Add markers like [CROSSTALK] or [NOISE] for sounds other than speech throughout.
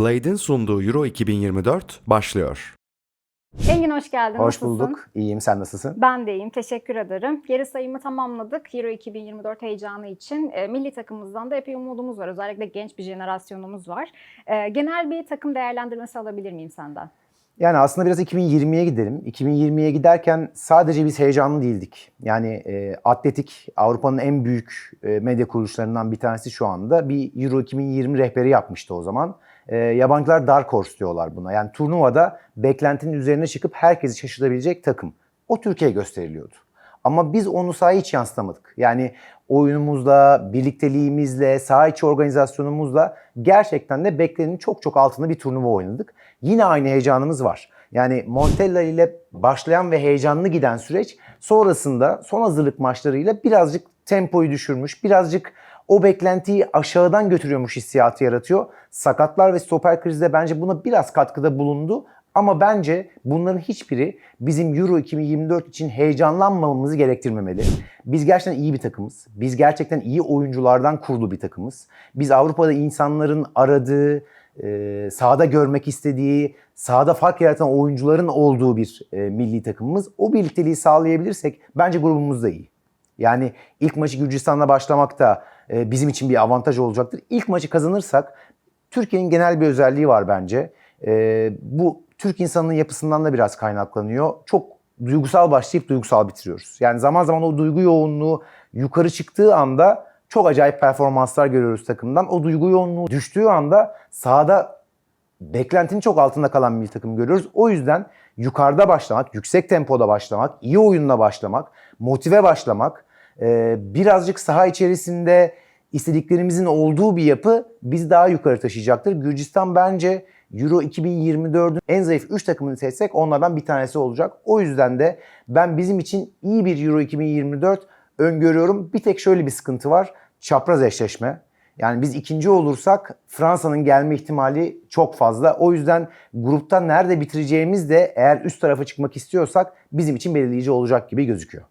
Blade'in sunduğu Euro 2024 başlıyor. Engin hoş geldin. Hoş Nasılsın? bulduk. İyiyim. Sen nasılsın? Ben de iyiyim. Teşekkür ederim. Geri sayımı tamamladık. Euro 2024 heyecanı için. E, milli takımımızdan da epey umudumuz var. Özellikle genç bir jenerasyonumuz var. E, genel bir takım değerlendirmesi alabilir miyim senden? Yani aslında biraz 2020'ye gidelim. 2020'ye giderken sadece biz heyecanlı değildik. Yani e, Atletik Avrupa'nın en büyük e, medya kuruluşlarından bir tanesi şu anda. Bir Euro 2020 rehberi yapmıştı o zaman. E, yabancılar Dark Horse diyorlar buna. Yani turnuvada beklentinin üzerine çıkıp herkesi şaşırtabilecek takım. O Türkiye gösteriliyordu. Ama biz onu sahaya hiç yansıtamadık. Yani oyunumuzla, birlikteliğimizle, saha içi organizasyonumuzla gerçekten de beklenenin çok çok altında bir turnuva oynadık. Yine aynı heyecanımız var. Yani Montella ile başlayan ve heyecanlı giden süreç sonrasında son hazırlık maçlarıyla birazcık tempoyu düşürmüş, birazcık o beklentiyi aşağıdan götürüyormuş hissiyatı yaratıyor. Sakatlar ve stoper krizi de bence buna biraz katkıda bulundu. Ama bence bunların hiçbiri bizim Euro 2024 için heyecanlanmamamızı gerektirmemeli. Biz gerçekten iyi bir takımız. Biz gerçekten iyi oyunculardan kurulu bir takımız. Biz Avrupa'da insanların aradığı, e, sahada görmek istediği, sahada fark yaratan oyuncuların olduğu bir e, milli takımımız. O birlikteliği sağlayabilirsek bence grubumuz da iyi. Yani ilk maçı Gürcistan'la başlamak da e, bizim için bir avantaj olacaktır. İlk maçı kazanırsak Türkiye'nin genel bir özelliği var bence. Bu Türk insanının yapısından da biraz kaynaklanıyor. Çok duygusal başlayıp duygusal bitiriyoruz. Yani zaman zaman o duygu yoğunluğu yukarı çıktığı anda çok acayip performanslar görüyoruz takımdan. O duygu yoğunluğu düştüğü anda sahada beklentinin çok altında kalan bir takım görüyoruz. O yüzden yukarıda başlamak, yüksek tempoda başlamak, iyi oyunla başlamak, motive başlamak, e, birazcık saha içerisinde istediklerimizin olduğu bir yapı bizi daha yukarı taşıyacaktır. Gürcistan bence Euro 2024'ün en zayıf 3 takımını seçsek onlardan bir tanesi olacak. O yüzden de ben bizim için iyi bir Euro 2024 öngörüyorum. Bir tek şöyle bir sıkıntı var. Çapraz eşleşme. Yani biz ikinci olursak Fransa'nın gelme ihtimali çok fazla. O yüzden grupta nerede bitireceğimiz de eğer üst tarafa çıkmak istiyorsak bizim için belirleyici olacak gibi gözüküyor.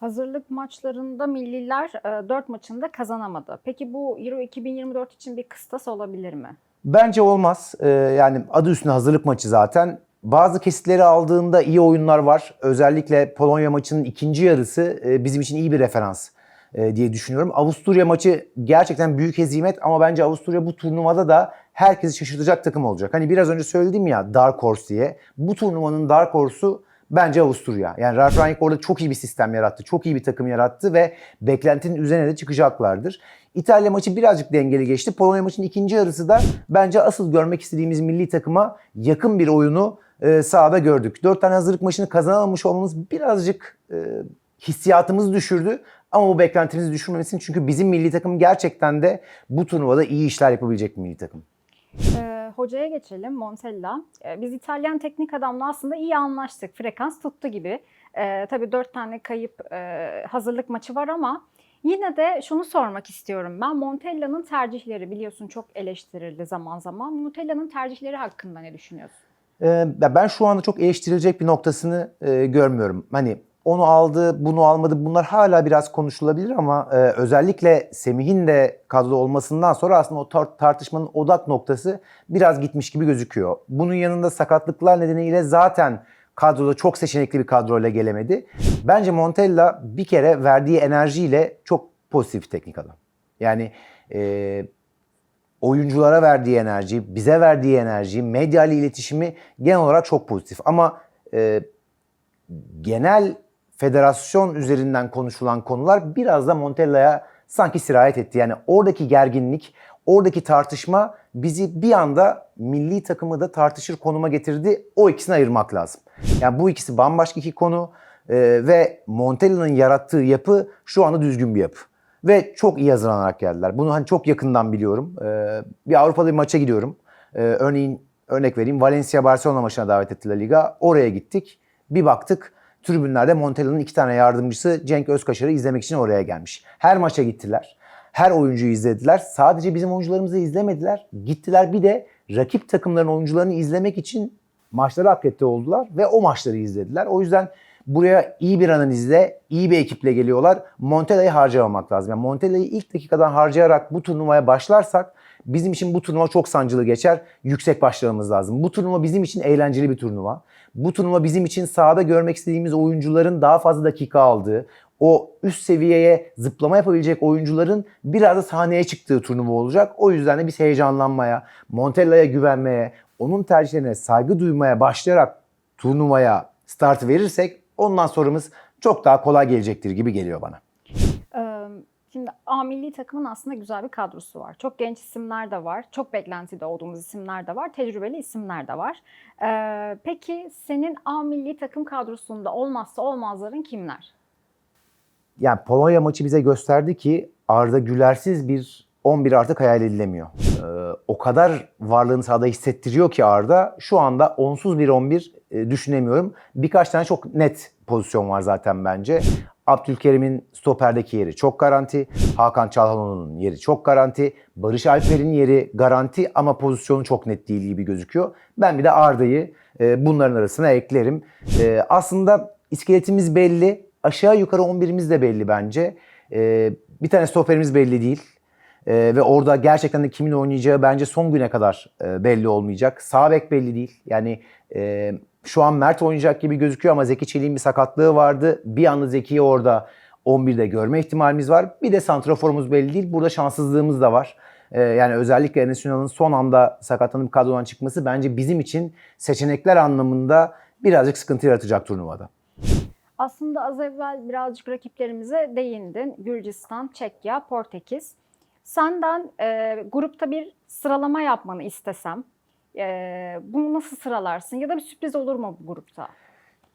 Hazırlık maçlarında milliler 4 maçında kazanamadı. Peki bu Euro 2024 için bir kıstas olabilir mi? Bence olmaz. Ee, yani adı üstünde hazırlık maçı zaten. Bazı kesitleri aldığında iyi oyunlar var. Özellikle Polonya maçının ikinci yarısı e, bizim için iyi bir referans e, diye düşünüyorum. Avusturya maçı gerçekten büyük hezimet ama bence Avusturya bu turnuvada da herkesi şaşırtacak takım olacak. Hani biraz önce söyledim ya Dark Horse diye. Bu turnuvanın Dark Horse'u bence Avusturya. Yani Ralf Rangnick orada çok iyi bir sistem yarattı. Çok iyi bir takım yarattı ve beklentinin üzerine de çıkacaklardır. İtalya maçı birazcık dengeli geçti. Polonya maçının ikinci yarısı da bence asıl görmek istediğimiz milli takıma yakın bir oyunu e, sahada gördük. Dört tane hazırlık maçını kazanamamış olmamız birazcık e, hissiyatımızı düşürdü. Ama bu beklentimizi düşürmemesin çünkü bizim milli takım gerçekten de bu turnuvada iyi işler yapabilecek bir milli takım. Ee, hocaya geçelim Montella. Ee, biz İtalyan teknik adamla aslında iyi anlaştık. Frekans tuttu gibi. Ee, tabii dört tane kayıp e, hazırlık maçı var ama yine de şunu sormak istiyorum ben. Montella'nın tercihleri biliyorsun çok eleştirildi zaman zaman. Montella'nın tercihleri hakkında ne düşünüyorsun? Ya ben şu anda çok eleştirilecek bir noktasını e, görmüyorum. Hani onu aldı, bunu almadı. Bunlar hala biraz konuşulabilir ama e, özellikle Semih'in de kadroda olmasından sonra aslında o tar- tartışmanın odak noktası biraz gitmiş gibi gözüküyor. Bunun yanında sakatlıklar nedeniyle zaten kadroda çok seçenekli bir kadroyla gelemedi. Bence Montella bir kere verdiği enerjiyle çok pozitif teknik adam. Yani e, oyunculara verdiği enerji, bize verdiği enerji, medya ile iletişimi genel olarak çok pozitif. Ama e, genel federasyon üzerinden konuşulan konular biraz da Montella'ya sanki sirayet etti. Yani oradaki gerginlik, oradaki tartışma bizi bir anda milli takımı da tartışır konuma getirdi. O ikisini ayırmak lazım. Yani bu ikisi bambaşka iki konu e, ve Montella'nın yarattığı yapı şu anda düzgün bir yapı. Ve çok iyi hazırlanarak geldiler. Bunu hani çok yakından biliyorum. E, bir Avrupa'da bir maça gidiyorum. E, örneğin örnek vereyim Valencia Barcelona maçına davet etti La Liga. Oraya gittik. Bir baktık tribünlerde Montella'nın iki tane yardımcısı Cenk Özkaşar'ı izlemek için oraya gelmiş. Her maça gittiler. Her oyuncuyu izlediler. Sadece bizim oyuncularımızı izlemediler. Gittiler bir de rakip takımların oyuncularını izlemek için maçları akredite oldular ve o maçları izlediler. O yüzden buraya iyi bir analizle, iyi bir ekiple geliyorlar. Montella'yı harcamamak lazım. Yani Montella'yı ilk dakikadan harcayarak bu turnuvaya başlarsak Bizim için bu turnuva çok sancılı geçer. Yüksek başlamamız lazım. Bu turnuva bizim için eğlenceli bir turnuva. Bu turnuva bizim için sahada görmek istediğimiz oyuncuların daha fazla dakika aldığı, o üst seviyeye zıplama yapabilecek oyuncuların biraz da sahneye çıktığı turnuva olacak. O yüzden de biz heyecanlanmaya, Montella'ya güvenmeye, onun tercihlerine saygı duymaya başlayarak turnuvaya start verirsek ondan sonramız çok daha kolay gelecektir gibi geliyor bana. Şimdi A milli takımın aslında güzel bir kadrosu var. Çok genç isimler de var. Çok beklentide olduğumuz isimler de var. Tecrübeli isimler de var. Ee, peki senin A milli takım kadrosunda olmazsa olmazların kimler? Yani Polonya maçı bize gösterdi ki Arda Gülersiz bir 11 artık hayal edilemiyor. Ee, o kadar varlığını sahada hissettiriyor ki Arda şu anda onsuz bir 11 e, düşünemiyorum. Birkaç tane çok net pozisyon var zaten bence. Abdülkerim'in stoperdeki yeri çok garanti. Hakan Çalhanoğlu'nun yeri çok garanti. Barış Alper'in yeri garanti ama pozisyonu çok net değil gibi gözüküyor. Ben bir de Arda'yı e, bunların arasına eklerim. E, aslında iskeletimiz belli. Aşağı yukarı 11'imiz de belli bence. E, bir tane stoperimiz belli değil. E, ve orada gerçekten de kimin oynayacağı bence son güne kadar e, belli olmayacak. Sağ bek belli değil. Yani e, şu an Mert oynayacak gibi gözüküyor ama Zeki Çelik'in bir sakatlığı vardı. Bir anda Zeki'yi orada 11'de görme ihtimalimiz var. Bir de santraforumuz belli değil. Burada şanssızlığımız da var. E, yani özellikle Enes Ünal'ın son anda sakatlanıp kadrodan çıkması bence bizim için seçenekler anlamında birazcık sıkıntı yaratacak turnuvada. Aslında az evvel birazcık rakiplerimize değindin. Gürcistan, Çekya, Portekiz. Senden e, grupta bir sıralama yapmanı istesem, e, bunu nasıl sıralarsın? Ya da bir sürpriz olur mu bu grupta?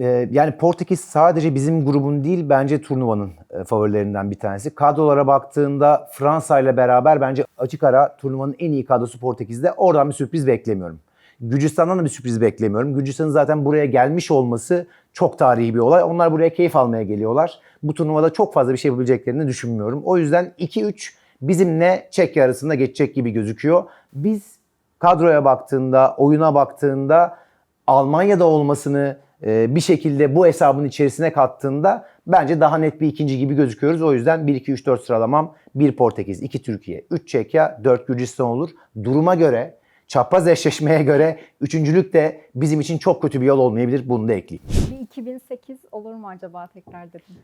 Ee, yani Portekiz sadece bizim grubun değil bence turnuvanın e, favorilerinden bir tanesi. Kadrolara baktığında Fransa ile beraber bence açık ara turnuvanın en iyi kadrosu Portekiz'de. Oradan bir sürpriz beklemiyorum. Gürcistan'dan da bir sürpriz beklemiyorum. Gürcistan'ın zaten buraya gelmiş olması çok tarihi bir olay. Onlar buraya keyif almaya geliyorlar. Bu turnuvada çok fazla bir şey yapabileceklerini düşünmüyorum. O yüzden 2-3 bizimle Çekya arasında geçecek gibi gözüküyor. Biz kadroya baktığında, oyuna baktığında Almanya'da olmasını e, bir şekilde bu hesabın içerisine kattığında bence daha net bir ikinci gibi gözüküyoruz. O yüzden 1-2-3-4 sıralamam 1 Portekiz, 2 Türkiye, 3 Çekya, 4 Gürcistan olur. Duruma göre, çapraz eşleşmeye göre üçüncülük de bizim için çok kötü bir yol olmayabilir. Bunu da ekleyeyim. Bir 2008 olur mu acaba tekrar dedim.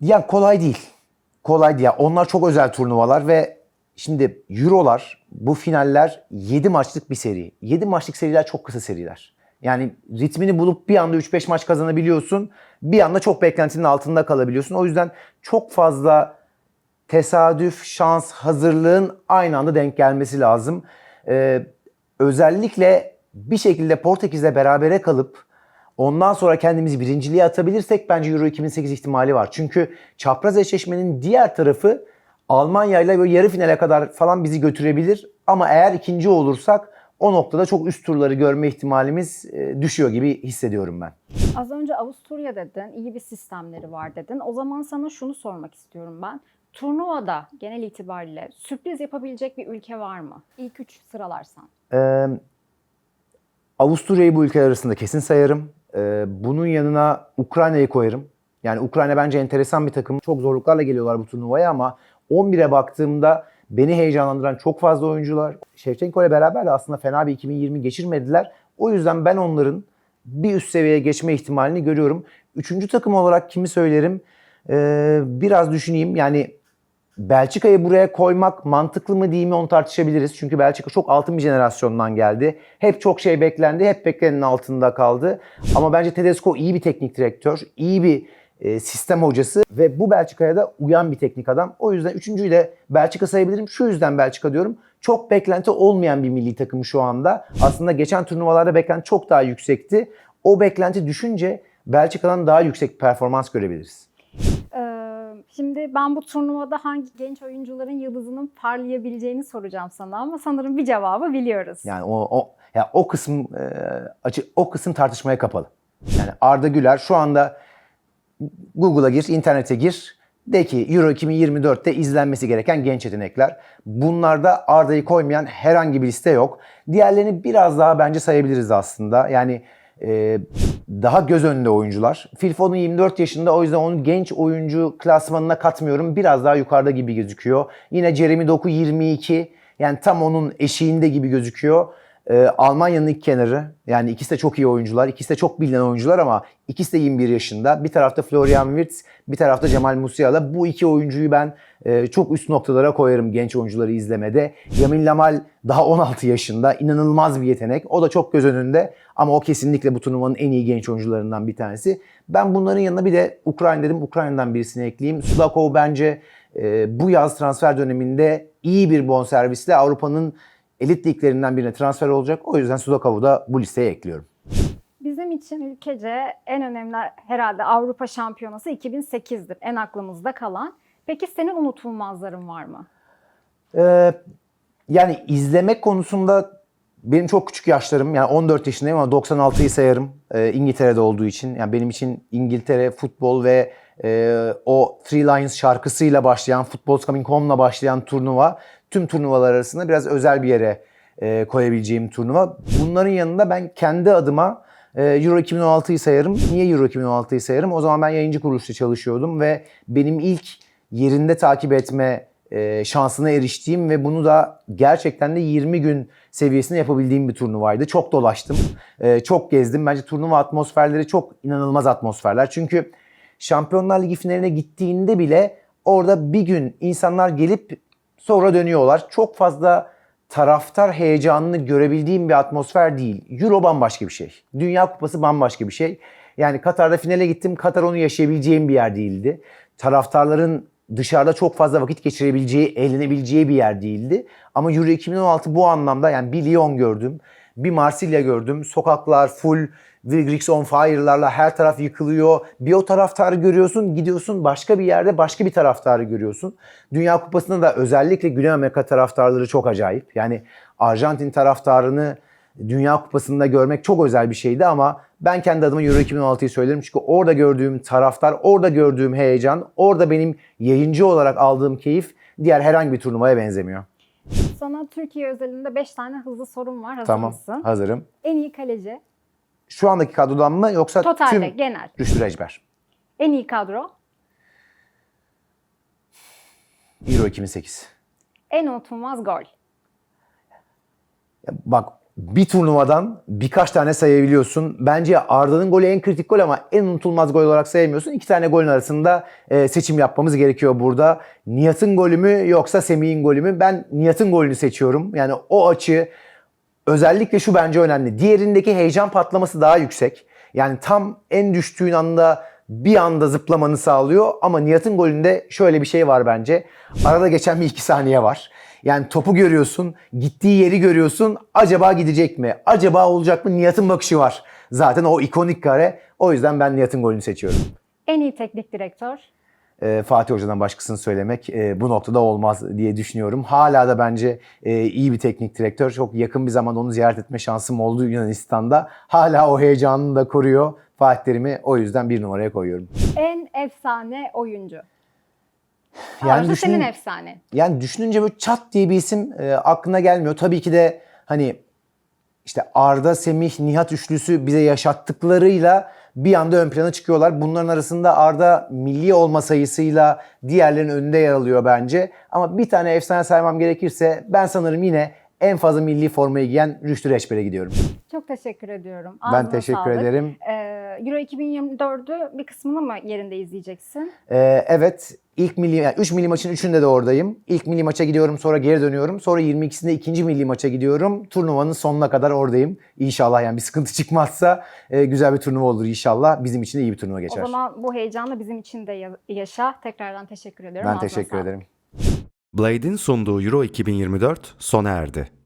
Ya kolay değil. Kolay değil. Onlar çok özel turnuvalar ve şimdi Euro'lar, bu finaller 7 maçlık bir seri. 7 maçlık seriler çok kısa seriler. Yani ritmini bulup bir anda 3-5 maç kazanabiliyorsun. Bir anda çok beklentinin altında kalabiliyorsun. O yüzden çok fazla tesadüf, şans, hazırlığın aynı anda denk gelmesi lazım. Ee, özellikle bir şekilde Portekiz'le berabere kalıp ondan sonra kendimizi birinciliğe atabilirsek bence Euro 2008 ihtimali var. Çünkü çapraz eşleşmenin diğer tarafı Almanya ile böyle yarı finale kadar falan bizi götürebilir. Ama eğer ikinci olursak o noktada çok üst turları görme ihtimalimiz e, düşüyor gibi hissediyorum ben. Az önce Avusturya dedin, iyi bir sistemleri var dedin. O zaman sana şunu sormak istiyorum ben. Turnuvada genel itibariyle sürpriz yapabilecek bir ülke var mı? İlk üç sıralarsan. Ee, Avusturya'yı bu ülkeler arasında kesin sayarım. Ee, bunun yanına Ukrayna'yı koyarım. Yani Ukrayna bence enteresan bir takım. Çok zorluklarla geliyorlar bu turnuvaya ama 11'e baktığımda beni heyecanlandıran çok fazla oyuncular. Shevchenko ile beraber de aslında fena bir 2020 geçirmediler. O yüzden ben onların bir üst seviyeye geçme ihtimalini görüyorum. Üçüncü takım olarak kimi söylerim? Ee, biraz düşüneyim. Yani Belçika'yı buraya koymak mantıklı mı değil mi onu tartışabiliriz. Çünkü Belçika çok altın bir jenerasyondan geldi. Hep çok şey beklendi, hep beklenenin altında kaldı. Ama bence Tedesco iyi bir teknik direktör, iyi bir e, sistem hocası ve bu Belçika'ya da uyan bir teknik adam. O yüzden üçüncüyü de Belçika sayabilirim. Şu yüzden Belçika diyorum. Çok beklenti olmayan bir milli takım şu anda. Aslında geçen turnuvalarda beklenti çok daha yüksekti. O beklenti düşünce Belçika'dan daha yüksek performans görebiliriz. Ee, şimdi ben bu turnuvada hangi genç oyuncuların yıldızının parlayabileceğini soracağım sana ama sanırım bir cevabı biliyoruz. Yani o o ya o kısım e, açı o kısım tartışmaya kapalı. Yani Arda Güler şu anda Google'a gir, internete gir. De ki Euro 2024'te izlenmesi gereken genç yetenekler. Bunlarda Arda'yı koymayan herhangi bir liste yok. Diğerlerini biraz daha bence sayabiliriz aslında. Yani e, daha göz önünde oyuncular. Phil Foden 24 yaşında o yüzden onu genç oyuncu klasmanına katmıyorum. Biraz daha yukarıda gibi gözüküyor. Yine Jeremy Doku 22 yani tam onun eşiğinde gibi gözüküyor. Ee, Almanya'nın ilk kenarı yani ikisi de çok iyi oyuncular. ikisi de çok bilinen oyuncular ama ikisi de 21 yaşında. Bir tarafta Florian Wirtz, bir tarafta Cemal Musiala. Bu iki oyuncuyu ben e, çok üst noktalara koyarım genç oyuncuları izlemede. Yamin Lamal daha 16 yaşında. inanılmaz bir yetenek. O da çok göz önünde ama o kesinlikle bu turnuvanın en iyi genç oyuncularından bir tanesi. Ben bunların yanına bir de Ukrayna dedim. Ukrayna'dan birisini ekleyeyim. Sudakov bence e, bu yaz transfer döneminde iyi bir bonservisle Avrupa'nın elit liglerinden birine transfer olacak. O yüzden Sudakov'u da bu listeye ekliyorum. Bizim için ülkece en önemli herhalde Avrupa Şampiyonası 2008'dir. En aklımızda kalan. Peki senin unutulmazların var mı? Ee, yani izlemek konusunda benim çok küçük yaşlarım yani 14 yaşındayım ama 96'yı sayarım e, İngiltere'de olduğu için. Yani benim için İngiltere futbol ve e, o Three Lions şarkısıyla başlayan, Football's Coming Home'la başlayan turnuva tüm turnuvalar arasında biraz özel bir yere e, koyabileceğim turnuva. Bunların yanında ben kendi adıma e, Euro 2016'yı sayarım. Niye Euro 2016'yı sayarım? O zaman ben yayıncı kuruluşta çalışıyordum ve benim ilk yerinde takip etme e, şansına eriştiğim ve bunu da gerçekten de 20 gün seviyesinde yapabildiğim bir turnuvaydı. Çok dolaştım, e, çok gezdim. Bence turnuva atmosferleri çok inanılmaz atmosferler. Çünkü Şampiyonlar Ligi finaline gittiğinde bile orada bir gün insanlar gelip sonra dönüyorlar. Çok fazla taraftar heyecanını görebildiğim bir atmosfer değil. Euro bambaşka bir şey. Dünya Kupası bambaşka bir şey. Yani Katar'da finale gittim. Katar onu yaşayabileceğim bir yer değildi. Taraftarların dışarıda çok fazla vakit geçirebileceği, eğlenebileceği bir yer değildi. Ama Euro 2016 bu anlamda yani bir Lyon gördüm, bir Marsilya gördüm. Sokaklar full Wilgrix on fire'larla her taraf yıkılıyor. Bir o taraftarı görüyorsun, gidiyorsun başka bir yerde başka bir taraftarı görüyorsun. Dünya Kupası'nda da özellikle Güney Amerika taraftarları çok acayip. Yani Arjantin taraftarını Dünya Kupası'nda görmek çok özel bir şeydi ama ben kendi adıma Euro 2016'yı söylerim. Çünkü orada gördüğüm taraftar, orada gördüğüm heyecan, orada benim yayıncı olarak aldığım keyif diğer herhangi bir turnuvaya benzemiyor. Sana Türkiye özelinde 5 tane hızlı sorum var. Hazır Tamam, mısın? hazırım. En iyi kaleci. Şu andaki kadrodan mı yoksa Totalde, tüm genel. Rüştü Recber? En iyi kadro. Euro 2008. En unutulmaz gol. Bak bir turnuvadan birkaç tane sayabiliyorsun. Bence Arda'nın golü en kritik gol ama en unutulmaz gol olarak sayamıyorsun. İki tane golün arasında e, seçim yapmamız gerekiyor burada. Nihat'ın golü mü yoksa Semih'in golü mü? Ben Nihat'ın golünü seçiyorum. Yani o açı özellikle şu bence önemli. Diğerindeki heyecan patlaması daha yüksek. Yani tam en düştüğün anda bir anda zıplamanı sağlıyor ama Nihat'ın golünde şöyle bir şey var bence. Arada geçen bir iki saniye var. Yani topu görüyorsun, gittiği yeri görüyorsun. Acaba gidecek mi? Acaba olacak mı? Nihat'ın bakışı var. Zaten o ikonik kare. O yüzden ben Nihat'ın golünü seçiyorum. En iyi teknik direktör. Ee, Fatih Hoca'dan başkasını söylemek e, bu noktada olmaz diye düşünüyorum. Hala da bence e, iyi bir teknik direktör. Çok yakın bir zamanda onu ziyaret etme şansım oldu Yunanistan'da. Hala o heyecanını da koruyor Fatih Terim'i. O yüzden bir numaraya koyuyorum. En efsane oyuncu. Yani düşünün- senin efsane. Yani düşününce böyle çat diye bir isim e, aklına gelmiyor. Tabii ki de hani işte Arda, Semih, Nihat üçlüsü bize yaşattıklarıyla bir anda ön plana çıkıyorlar. Bunların arasında Arda milli olma sayısıyla diğerlerinin önünde yer alıyor bence. Ama bir tane efsane saymam gerekirse ben sanırım yine en fazla milli formayı giyen Rüştü Reçber'e gidiyorum. Çok teşekkür ediyorum. ben Ağzına teşekkür sağlık. ederim. Ee, Euro 2024'ü bir kısmını mı yerinde izleyeceksin? Ee, evet ilk milli, yani 3 milli maçın 3'ünde de oradayım. İlk milli maça gidiyorum sonra geri dönüyorum. Sonra 22'sinde ikinci milli maça gidiyorum. Turnuvanın sonuna kadar oradayım. İnşallah yani bir sıkıntı [LAUGHS] çıkmaz e, güzel bir turnuva olur inşallah. Bizim için de iyi bir turnuva geçer. O zaman bu heyecanla bizim için de ya- yaşa. Tekrardan teşekkür ediyorum. ben Ağzına teşekkür sağlık. ederim. Blade'in sunduğu Euro 2024 sona erdi.